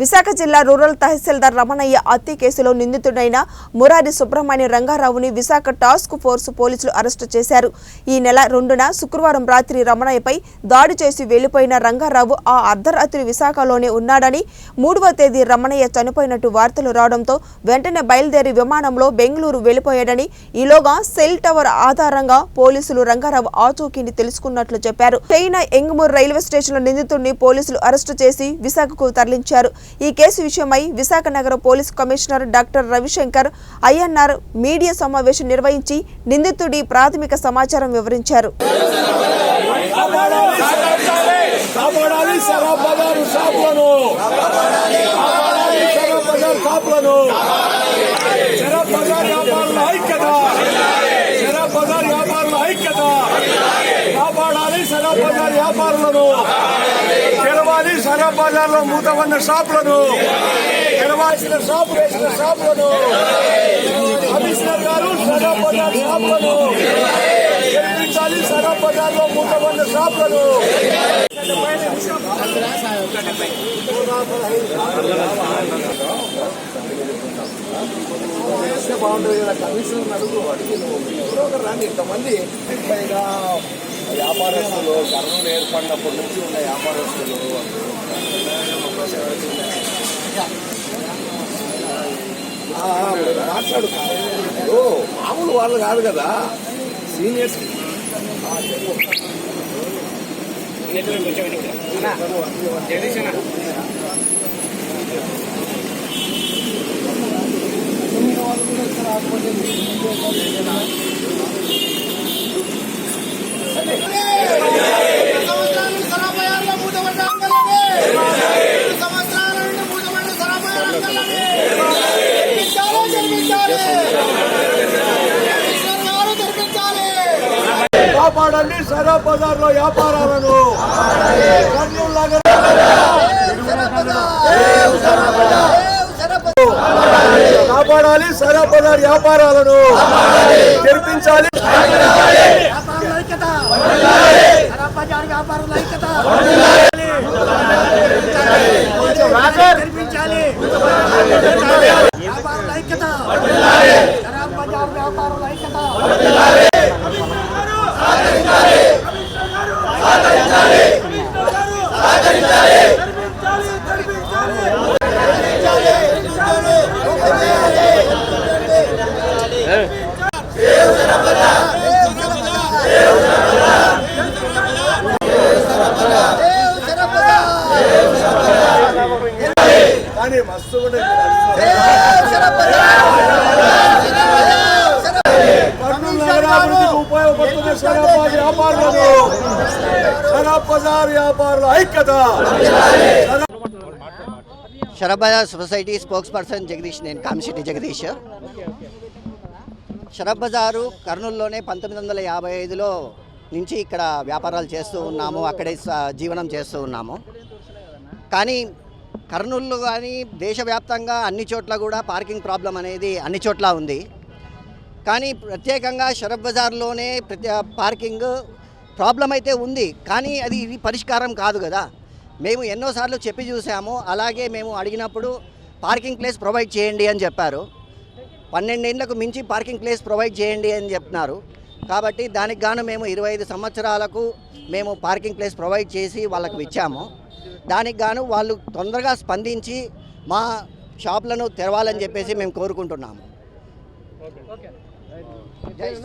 విశాఖ జిల్లా రూరల్ తహసీల్దార్ రమణయ్య హత్య కేసులో నిందితుడైన మురారి సుబ్రహ్మణ్య రంగారావుని విశాఖ టాస్క్ ఫోర్స్ పోలీసులు అరెస్టు చేశారు. ఈ నెల రెండున శుక్రవారం రాత్రి రమణయ్యపై దాడి చేసి వెళ్ళిపోయిన రంగారావు ఆ అర్ధరాత్రి విశాఖలోనే ఉన్నాడని మూడవ తేదీ రమణయ్య చనిపోయినట్టు వార్తలు రావడంతో వెంటనే బయలుదేరి విమానంలో బెంగళూరు వెళ్ళిపోయాడని ఈలోగా సెల్ టవర్ ఆధారంగా పోలీసులు రంగారావు ఆచూకీని తెలుసుకున్నట్లు చెప్పారు. చైనా ఎంగమూర్ రైల్వే స్టేషన్లో నిందితుడిని పోలీసులు అరెస్టు చేసి విశాఖకు తరలించారు. ఈ కేసు విషయమై విశాఖ నగర పోలీస్ కమిషనర్ డాక్టర్ రవిశంకర్ ఐఎన్ఆర్ మీడియా సమావేశం నిర్వహించి నిందితుడి ప్రాథమిక సమాచారం వివరించారు. వ్యాపారులను. తెరవాలి సరా బజార్లో మూత ఉన్న షాపులను తెరవాల్సిన షాపు వేసిన షాపులను కమిషనర్ గారు సరా బజార్ షాపులను తెరిపించాలి సరా బజార్లో మూత ఉన్న షాపులను. బాగుంటుంది కదా కమిషనర్ అడుగు అడిగి నువ్వు ఎవరో రాని ఇంతమంది. పైగా వ్యాపారస్తులు కర్నూలు ఏర్పడినప్పటి నుంచి ఉన్న వ్యాపారస్తులు ఆ, మాట్లాడు. ఓ, మామూలు వాళ్ళు కాదు కదా. సీనియర్స్. సంవత్సరాలు కాపాడండి సరా బజార్లో వ్యాపారాలను. కాపాడాలి సరా బజార్ వ్యాపారాలను. తెరిపించాలి. వ్యాపారుల ఐక్యత సరాబ్ బజార్ వ్యాపారుల ఐక్యత తెరిపించాలి వ్యాపారుల ఐక్యత సరాబ్ బజార్ వ్యాపారుల ఐక్యత కానీ మస్తు కూడా షరాబ్ వ్యాపారులను షరాబ్ బజార్ వ్యాపారుల ఐక్యత. Sharab society spokesperson Jagdish నేను కామిశెట్టి జగదీష్. షరబ్ బజారు కర్నూలులోనే పంతొమ్మిది వందల యాభై ఐదులో నుంచి ఇక్కడ వ్యాపారాలు చేస్తూ ఉన్నాము అక్కడే జీవనం చేస్తూ ఉన్నాము. కానీ కర్నూలు కానీ దేశవ్యాప్తంగా అన్ని చోట్ల కూడా పార్కింగ్ ప్రాబ్లం అనేది అన్ని చోట్ల ఉంది. కానీ ప్రత్యేకంగా షరబ్ బజార్లోనే ప్రతి పార్కింగ్ ప్రాబ్లం అయితే ఉంది. కానీ అది ఇది పరిష్కారం కాదు కదా. మేము ఎన్నోసార్లు చెప్పి చూసాము. అలాగే మేము అడిగినప్పుడు పార్కింగ్ ప్లేస్ ప్రొవైడ్ చేయండి అని చెప్పారు. పన్నెండేళ్ళకు మించి పార్కింగ్ ప్లేస్ ప్రొవైడ్ చేయండి అని చెప్తున్నారు. కాబట్టి దానికి గాను మేము ఇరవై ఐదు సంవత్సరాలకు మేము పార్కింగ్ ప్లేస్ ప్రొవైడ్ చేసి వాళ్ళకు ఇచ్చాము. దానికి గాను వాళ్ళు తొందరగా స్పందించి మా షాప్లను తెరవాలని చెప్పేసి మేము కోరుకుంటున్నాము. ఓకే. Yeah,